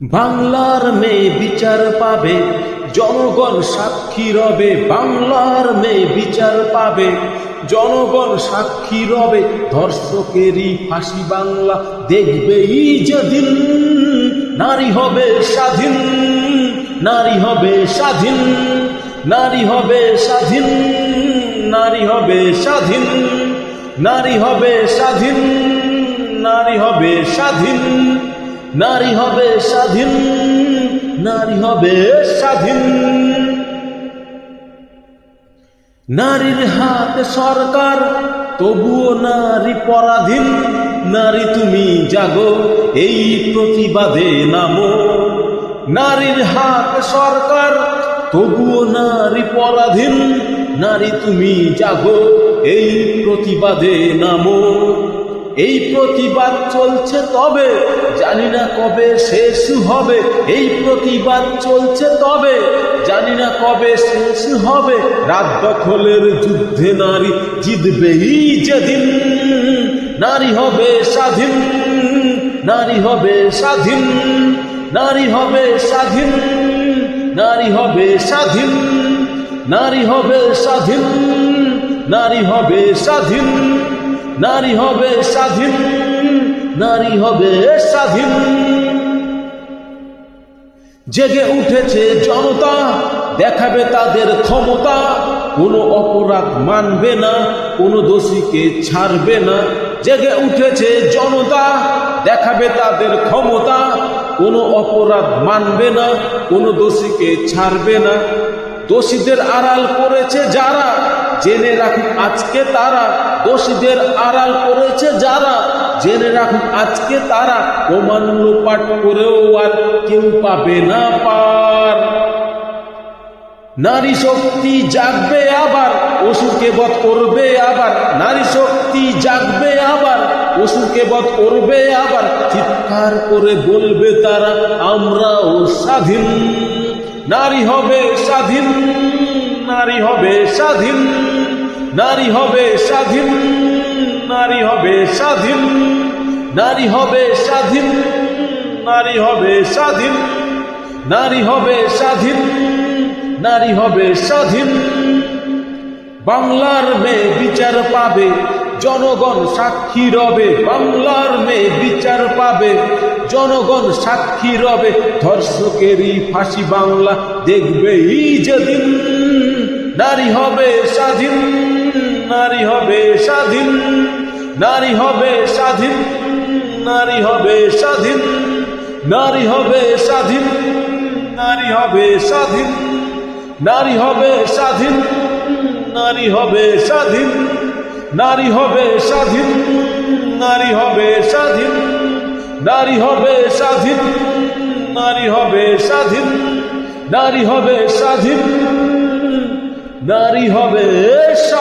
বাংলার মেয়ে বিচার পাবে, জনগণ সাক্ষী রবে, বাংলার মেয়ে বিচার পাবে, জনগণ সাক্ষী রবে, ধর্ষকেরই ফাঁসি বাংলা দেখবেই যেদিন, নারী হবে স্বাধীন, নারী হবে স্বাধীন, নারী হবে স্বাধীন, নারী হবে স্বাধীন, নারী হবে স্বাধীন, নারী হবে স্বাধীন। নারী হবে স্বাধীন, নারী হবে স্বাধীন। নারীর হাতে সরকার, তবুও নারী পরাধীন। নারী তুমি জাগো, এই প্রতিবাদে নামো। নারীর হাতে সরকার, তবুও নারী পরাধীন। নারী তুমি জাগো, এই প্রতিবাদে নামো। এই প্রতিবাদ চলছে তবে, জানি না কবে শেষ হবে। এই প্রতিবাদ চলছে তবে, জানি না কবে শেষ হবে। রাত দখলের যুদ্ধে নারী জিতবেই যেদিন। নারী হবে স্বাধীন, নারী হবে স্বাধীন, নারী হবে স্বাধীন, নারী হবে স্বাধীন, নারী হবে স্বাধীন, নারী হবে স্বাধীন। নারী হবে স্বাধীন, নারী হবে স্বাধীন। জেগে উঠেছে জনতা, দেখাবে তাদের ক্ষমতা। কোনো অপরাধ মানবে না, কোনো দোষীকে ছাড়বে না। জেগে উঠেছে জনতা, দেখাবে তাদের ক্ষমতা। কোনো অপরাধ মানবে না, কোনো দোষীকে ছাড়বে না। দোষীদের আড়াল করেছে যারা, জেনে রাখুক আজকে তারা, দোষীদের আড়াল করেছে যারা, জেনে রাখুক আজকে তারা, প্রমাণ পাঠ করেও আর কেউ পাবে না পার। নারী শক্তি জাগবে আবার, অসুরকে বধ করবে আবার, নারী শক্তি জাগবে আবার, অসুরকে বধ করবে আবার, চিৎকার করে বলবে তারা, আমরাও স্বাধীন। নারী হবে স্বাধীন, নারী হবে স্বাধীন, নারী হবে স্বাধীন, নারী হবে স্বাধীন, নারী হবে স্বাধীন, নারী হবে স্বাধীন, নারী হবে স্বাধীন, নারী হবে স্বাধীন। বাংলার মেয়ে বিচার পাবে, জনগণ সাক্ষী রবে, বাংলার মেয়ে বিচার পাবে। জনগণ সাক্ষী রবে ধর্ষকেরই ফাঁসি বাংলা দেখবেই যেদিন নারী হবে স্বাধীন নারী হবে স্বাধীন নারী হবে স্বাধীন নারী হবে স্বাধীন নারী হবে স্বাধীন নারী হবে স্বাধীন নারী হবে স্বাধীন নারী হবে স্বাধীন নারী হবে স্বাধীন নারী হবে স্বাধীন নারী হবে স্বাধীন নারী হবে স্বাধীন নারী হবে স্বাধীন নারী হবে স্বাধীন